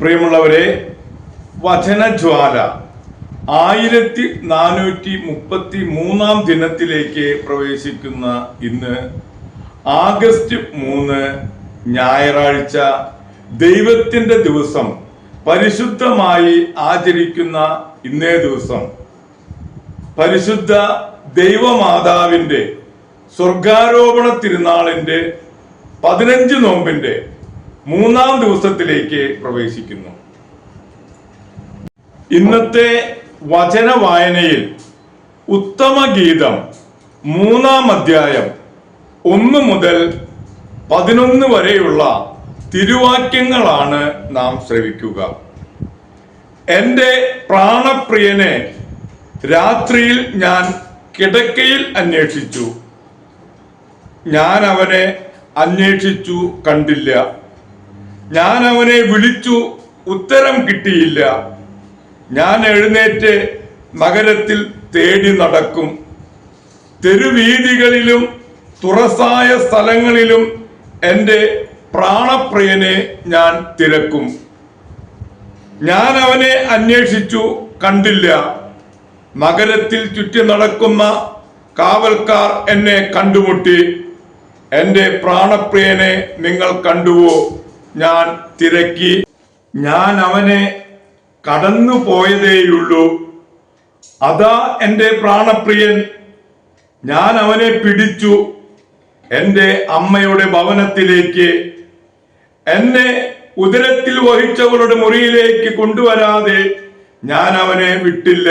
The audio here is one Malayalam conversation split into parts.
പ്രിയമുള്ളവരെ വചനജ്വാല ആയിരത്തി നാനൂറ്റി മുപ്പത്തി മൂന്നാം ദിനത്തിലേക്ക് പ്രവേശിക്കുന്ന ഇന്ന് ആഗസ്റ്റ് മൂന്ന് ഞായറാഴ്ച ദൈവത്തിന്റെ ദിവസം പരിശുദ്ധമായി ആചരിക്കുന്ന ഇന്നേ ദിവസം. പരിശുദ്ധ ദൈവമാതാവിന്റെ സ്വർഗാരോപണ തിരുനാളിന്റെ പതിനഞ്ച് നോമ്പിന്റെ മൂന്നാം ദിവസത്തിലേക്ക് പ്രവേശിക്കുന്നു. ഇന്നത്തെ വചന വായനയിൽ ഉത്തമ ഗീതം മൂന്നാം അധ്യായം ഒന്ന് മുതൽ പതിനൊന്ന് വരെയുള്ള തിരുവാക്യങ്ങളാണ് നാം ശ്രവിക്കുക. എന്റെ പ്രാണപ്രിയനെ രാത്രിയിൽ ഞാൻ കിടക്കയിൽ അന്വേഷിച്ചു. ഞാൻ അവനെ അന്വേഷിച്ചു കണ്ടില്ല. ഞാൻ അവനെ വിളിച്ചു ഉത്തരം കിട്ടിയില്ല. ഞാൻ എഴുന്നേറ്റ് നഗരത്തിൽ തേടി നടക്കും. തെരുവീതികളിലും തുറസായ സ്ഥലങ്ങളിലും എന്റെ പ്രാണപ്രിയനെ ഞാൻ തിരക്കും. ഞാൻ അവനെ അന്വേഷിച്ചു കണ്ടില്ല. നഗരത്തിൽ ചുറ്റി നടക്കുന്ന കാവൽക്കാർ എന്നെ കണ്ടുമുട്ടി. എന്റെ പ്രാണപ്രിയനെ നിങ്ങൾ കണ്ടുവോ? ഞാൻ തിരക്കി. ഞാൻ അവനെ കടന്നു പോയതേയുള്ളൂ. അതാ എന്റെ പ്രാണപ്രിയൻ. ഞാൻ അവനെ പിടിച്ചു. എന്റെ അമ്മയുടെ ഭവനത്തിലേക്ക്. എന്നെ ഉദരത്തിൽ വഹിച്ചവളുടെ മുറിയിലേക്ക് കൊണ്ടുവരാതെ ഞാൻ അവനെ വിട്ടില്ല.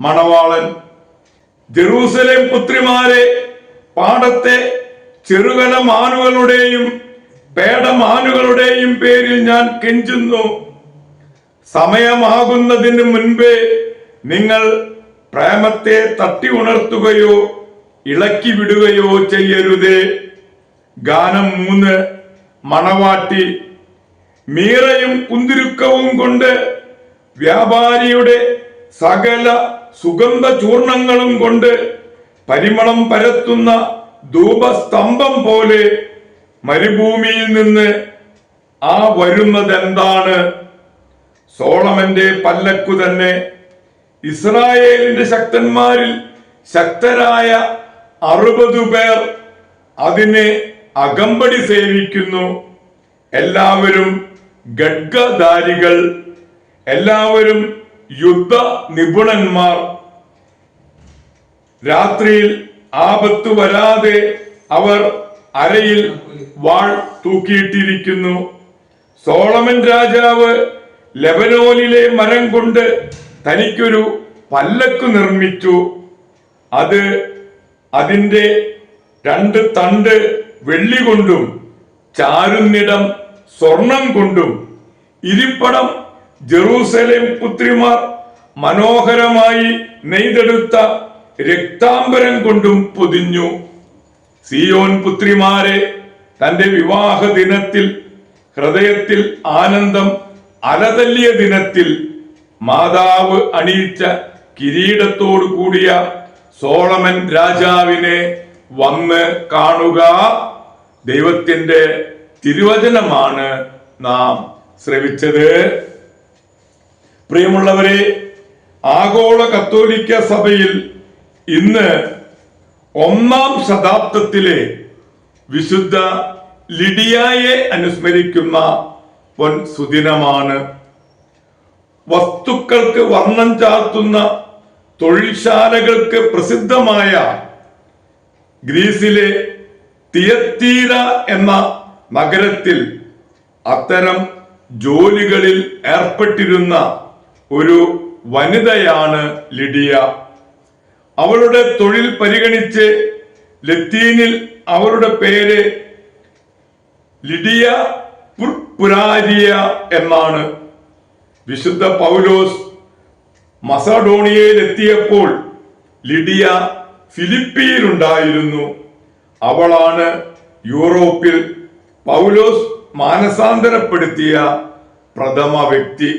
മണവാളൻ ജെറൂസലേം പുത്രിമാരെ പാടത്തെ ചെറുകല മാനുകളുടെയും പേടമാനുകളുടെയും പേരിൽ ഞാൻ കെഞ്ചുന്നു. സമയമാകുന്നതിന് മുൻപേ നിങ്ങൾ പ്രേമത്തെ തട്ടി ഉണർത്തുകയോ ഇളക്കി വിടുകയോ ചെയ്യരുതേ. ഗാനം മൂന്ന് മണവാട്ടി. മീറയും കുന്തിരുക്കവും കൊണ്ട് വ്യാപാരിയുടെ സകല സുഗന്ധ ചൂർണങ്ങളും കൊണ്ട് പരിമളം പരത്തുന്ന ധൂപസ്തംഭം പോലെ മരുഭൂമിയിൽ നിന്ന് ആ വരുന്നതെന്താണ്? സോളമന്റെ പല്ലക്കു തന്നെ ഇസ്രായേലിന്റെ ശക്തന്മാരിൽ ശക്തരായ അറുപത് പേർ അതിനെ അകമ്പടി സേവിക്കുന്നു. എല്ലാവരും ഗഡ്ഗധാരികൾ എല്ലാവരും യുദ്ധ നിപുണന്മാർ രാത്രിയിൽ ആപത്തു വരാതെ അവർ അരയിൽ വാൾ തൂക്കിയിട്ടിരിക്കുന്നു. സോളമൻ രാജാവ് ലെബനോനിലെ മരം കൊണ്ട് തനിക്കൊരു പല്ലക്ക് നിർമ്മിച്ചു. അത് അതിന്റെ രണ്ട് തണ്ട് വെള്ളി കൊണ്ടും ചാരുന്നിടം സ്വർണം കൊണ്ടും. ഇരിപ്പടം ജെറൂസലേം പുത്രിമാർ മനോഹരമായി നെയ്തെടുത്ത രക്താംബരം കൊണ്ടും പൊതിഞ്ഞു. സിയോൻ പുത്രിമാരെ തന്റെ വിവാഹ ദിനത്തിൽ ഹൃദയത്തിൽ ആനന്ദം അലതല്ലിയ ദിനത്തിൽ മാതാവ് അണിയിച്ച കിരീടത്തോടു കൂടിയ സോളമൻ രാജാവിനെ വന്ന് കാണുക ദൈവത്തിന്റെ തിരുവചനമാണ് നാം ശ്രവിച്ചത്. പ്രിയമുള്ളവരെ ആഗോള കത്തോലിക്ക സഭയിൽ ഇന്ന് ഒന്നാം ശതാബ്ദത്തിലെ വിശുദ്ധ ലിഡിയായെ അനുസ്മരിക്കുന്ന പൊൻ സുദിനമാണ്. വസ്തുക്കൾക്ക് വർണം ചാർത്തുന്ന തൊഴിൽശാലകൾക്ക് പ്രസിദ്ധമായ ഗ്രീസിലെ തിയത്തീര എന്ന നഗരത്തിൽ അത്തരം ജോലികളിൽ ഏർപ്പെട്ടിരുന്ന ഒരു വനിതയാണ് ലിഡിയ. അവളുടെ തൊഴിൽ പരിഗണിച്ച് ലത്തീനിൽ അവളുടെ പേര് ലിഡിയ പുർപുരാരിയ എന്നാണ്. വിശുദ്ധ പൗലോസ് മസഡോണിയയിലെത്തിയപ്പോൾ ലിഡിയ ഫിലിപ്പിയിലുണ്ടായിരുന്നു. അവളാണ് യൂറോപ്പിൽ പൗലോസ് മാനസാന്തരപ്പെടുത്തിയ പ്രഥമ വ്യക്തി.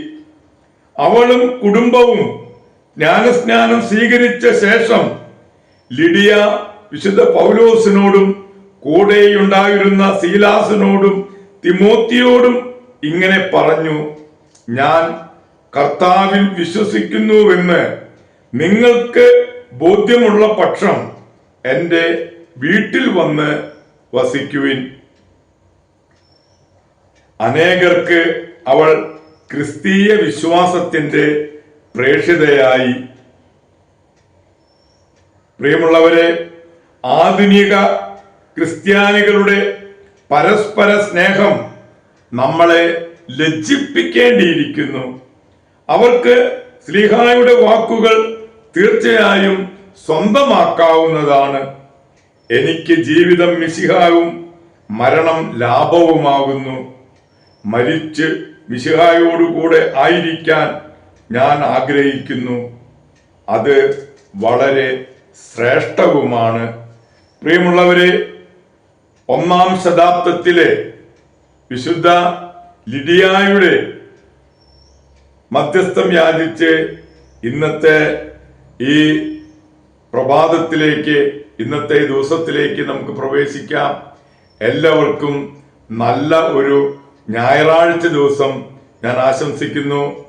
അവളും കുടുംബവും ജ്ഞാനസ്നാനം സ്വീകരിച്ച ശേഷം ലിഡിയ വിശുദ്ധ പൗലോസിനോടും കൂടെയുണ്ടായിരുന്ന സീലാസിനോടും തിമോത്തിയോടും ഇങ്ങനെ പറഞ്ഞു ഞാൻ കർത്താവിൽ വിശ്വസിക്കുന്നുവെന്ന് നിങ്ങൾക്ക് ബോധ്യമുള്ള പക്ഷം എന്റെ വീട്ടിൽ വന്ന് വസിക്കുവിൻ. അനേകർക്ക് അവൾ ക്രിസ്തീയ വിശ്വാസത്തിന്റെ പ്രേക്ഷിതയായി. പ്രിയമുള്ളവരെ ആധുനിക ക്രിസ്ത്യാനികളുടെ പരസ്പര സ്നേഹം നമ്മളെ ലജ്ജിപ്പിക്കേണ്ടിയിരിക്കുന്നു. അവർക്ക് സ്ലിഹായുടെ വാക്കുകൾ തീർച്ചയായും സ്വന്തമാക്കാവുന്നതാണ്. എനിക്ക് ജീവിതം മിശിഹായും മരണം ലാഭവുമാകുന്നു. മരിച്ച് മിശിഹായോടുകൂടെ ആയിരിക്കാൻ ഞാൻ ആഗ്രഹിക്കുന്നു അത് വളരെ ശ്രേഷ്ഠവുമാണ്. പ്രിയമുള്ളവരെ ഒന്നാം ശതാബ്ദത്തിലെ വിശുദ്ധ ലിഡിയായുടെ മധ്യസ്ഥം യാചിച്ച് ഇന്നത്തെ ഈ പ്രഭാതത്തിലേക്ക് ഇന്നത്തെ ദിവസത്തിലേക്ക് നമുക്ക് പ്രവേശിക്കാം. എല്ലാവർക്കും നല്ല ഒരു ഞായറാഴ്ച ദിവസം ഞാൻ ആശംസിക്കുന്നു.